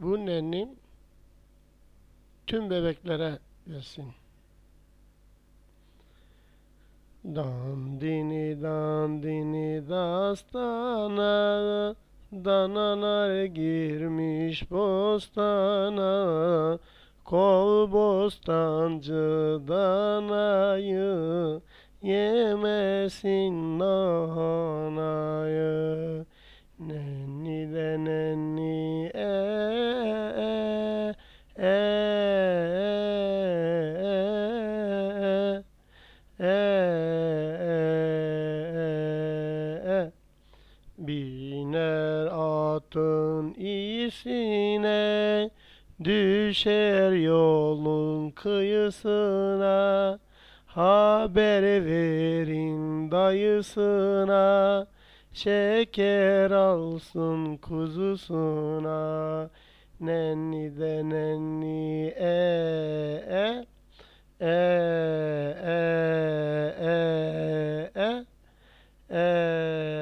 Bu nennim tüm bebeklere gelsin. Dandini dandini dastana Danalar girmiş bostana Kol bostancı danayı Yemesin nahanayı Nenni e Biner atın iyisine Düşer yolun kıyısına. Haber verin dayısına Şeker alsın kuzusuna ناني ذا ناني آآ آآ آآ آآ آآ